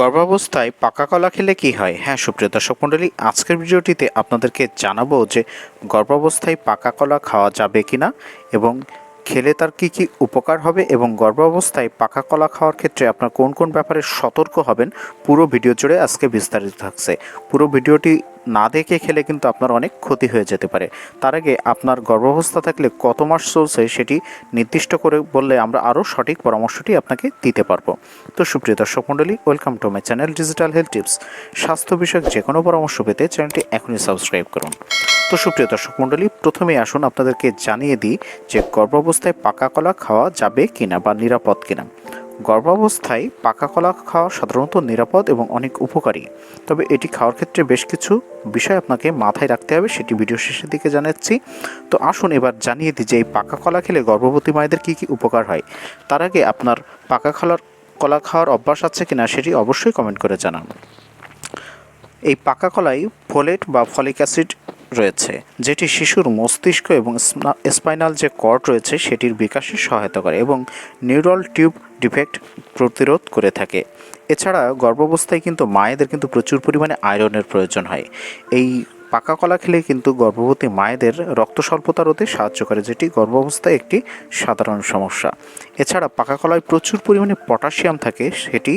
গর্ভাবস্থায় পাকা কলা খেলে কি হয়? হ্যাঁ সুপ্রিয় দর্শক মণ্ডলী, আজকের ভিডিওটিতে আপনাদেরকে জানাব যে গর্ভাবস্থায় পাকা কলা খাওয়া যাবে কি না এবং খেলে তার কি কি উপকার হবে এবং গর্ভাবস্থায় পাকা কলা খাওয়ার ক্ষেত্রে আপনার কোন কোন ব্যাপারে সতর্ক হবেন, পুরো ভিডিও জুড়ে আজকে বিস্তারিত থাকছে। পুরো ভিডিওটি না দেখে খেলে কিন্তু আপনার অনেক ক্ষতি হয়ে যেতে পারে। তার আগে আপনার গর্ভাবস্থা থাকলে কত মাস চলছে সেটি নির্দিষ্ট করে বললে আমরা আরও সঠিক পরামর্শটি আপনাকে দিতে পারব। তো সুপ্রিয় দর্শক মণ্ডলী welcome to my channel digital health tips স্বাস্থ্য বিষয়ক যে কোনো পরামর্শ পেতে চ্যানেলটি এখনই সাবস্ক্রাইব করুন। তো সুপ্রিয় দর্শক মণ্ডলী, প্রথমেই আসুন আপনাদেরকে জানিয়ে দিই যে গর্ভাবস্থায় পাকা কলা খাওয়া যাবে কিনা বা নিরাপদ কিনা। গর্ভাবস্থায় পাকা কলা খাওয়া সাধারণত নিরাপদ এবং অনেক উপকারী। তবে এটি খাওয়ার ক্ষেত্রে বেশ কিছু বিষয় আপনাকে মাথায় রাখতে হবে, সেটি ভিডিও শেষের দিকে জানাচ্ছি। তো আসুন এবার জানিয়ে দিই যে এই পাকা কলা খেলে গর্ভবতী মায়েদের কী কী উপকার হয়। তার আগে আপনার পাকা কলার কলা খাওয়ার অভ্যাস আছে কিনা সেটি অবশ্যই কমেন্ট করে জানান। এই পাকা কলায় ফোলেট বা ফলিক অ্যাসিড রয়েছে, যেটি শিশুর মস্তিষ্ক এবং স্পাইনাল যে কর্ড রয়েছে সেটির বিকাশে সহায়তা করে এবং নিউরাল টিউব ডিফেক্ট প্রতিরোধ করে থাকে। এছাড়া গর্ভাবস্থায় কিন্তু মায়েদের কিন্তু প্রচুর পরিমাণে আয়রনের প্রয়োজন হয়। এই পাকা কলা খেলে কিন্তু গর্ভবতী মায়েদের রক্ত স্বল্পতা রোধে সাহায্য করে, যেটি গর্ভাবস্থায় একটি সাধারণ সমস্যা। এছাড়া পাকা কলায় প্রচুর পরিমাণে পটাশিয়াম থাকে, সেটি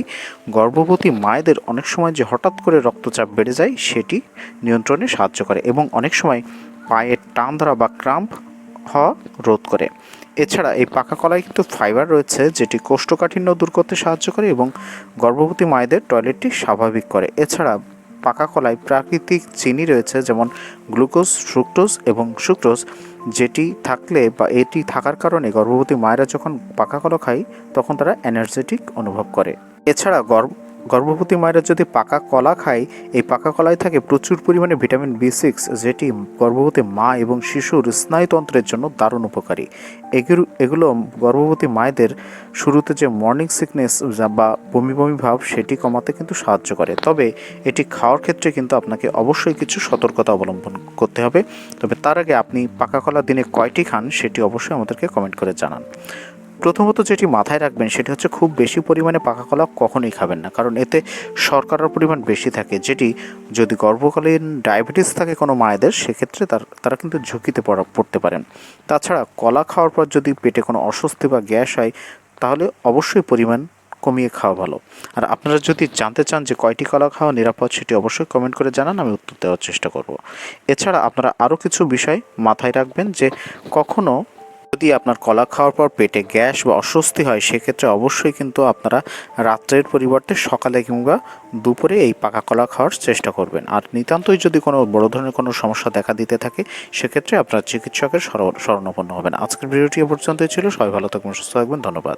গর্ভবতী মায়েদের অনেক সময় যে হঠাৎ করে রক্তচাপ বেড়ে যায়, সেটি নিয়ন্ত্রণে সাহায্য করে এবং অনেক সময় পায়ের টান ধরা বা ক্রাম্প হওয়া রোধ করে। এছাড়া এই পাকা কলায় কিন্তু ফাইবার রয়েছে, যেটি কোষ্ঠকাঠিন্য দূর করতে সাহায্য করে এবং গর্ভবতী মায়েদের টয়লেটটি স্বাভাবিক করে। এছাড়া পাকা কলায় প্রাকৃতিক চিনি রয়েছে, যেমন গ্লুকোজ, ফ্রুক্টোজ এবং সুক্রোজ যেটি থাকলে বা এটি থাকার কারণে গর্ভবতী মায়েরা যখন পাকা কলা খায়, তখন তারা এনার্জেটিক অনুভব করে। এছাড়া গর্ভ গর্ভবতী মায়েরা যদি পাকা কলা খায়, এই পাকা কলায় থাকে প্রচুর পরিমাণে ভিটামিন বি সিক্স, যেটি গর্ভবতী মা এবং শিশুর স্নায়ুতন্ত্রের জন্য দারুণ উপকারী। এগুলো এগুলো গর্ভবতী মায়েদের শুরুতে যে মর্নিং সিকনেস বা বমি বমি ভাব, সেটি কমাতে কিন্তু সাহায্য করে। তবে এটি খাওয়ার ক্ষেত্রে কিন্তু আপনাকে অবশ্যই কিছু সতর্কতা অবলম্বন করতে হবে। তবে তার আগে আপনি পাকা কলা দিনে কয়টি খান, সেটি অবশ্যই আমাদেরকে কমেন্ট করে জানান। প্রথমত যেটি মাথায় রাখবেন সেটি হচ্ছে খুব বেশি পরিমাণে পাকা কলা কখনোই খাবেন না, কারণ এতে শর্করার পরিমাণ বেশি থাকে। যেটি যদি গর্ভকালীন ডায়াবেটিস থাকে কোনো মায়েদের, সেক্ষেত্রে তার, তারা কিন্তু ঝুঁকিতে পড়া, পড়তে পারেন। তাছাড়া কলা খাওয়ার পর যদি পেটে কোনো অস্বস্তি বা গ্যাস হয়, তাহলে অবশ্যই পরিমাণ কমিয়ে খাওয়া ভালো। আর আপনারা যদি জানতে চান যে কয়টি কলা খাওয়া নিরাপদ, সেটি অবশ্যই কমেন্ট করে জানান, আমি উত্তর দেওয়ার চেষ্টা করব। এছাড়া আপনারা আরও কিছু বিষয় মাথায় রাখবেন যে কখনো যদি আপনার কলা খাওয়ার পর পেটে গ্যাস বা অস্বস্তি হয়, সেক্ষেত্রে অবশ্যই কিন্তু আপনারা রাত্রের পরিবর্তে সকালে কিংবা দুপুরে এই পাকা কলা খাওয়ার চেষ্টা করবেন। আর নিতান্তই যদি কোনো বড় ধরনের কোনো সমস্যা দেখা দিতে থাকে, সেক্ষেত্রে আপনার চিকিৎসকের শরণাপন্ন হবেন। আজকের ভিডিওটি এ পর্যন্তই ছিল। সবাই ভালো থাকবেন, সুস্থ থাকবেন। ধন্যবাদ।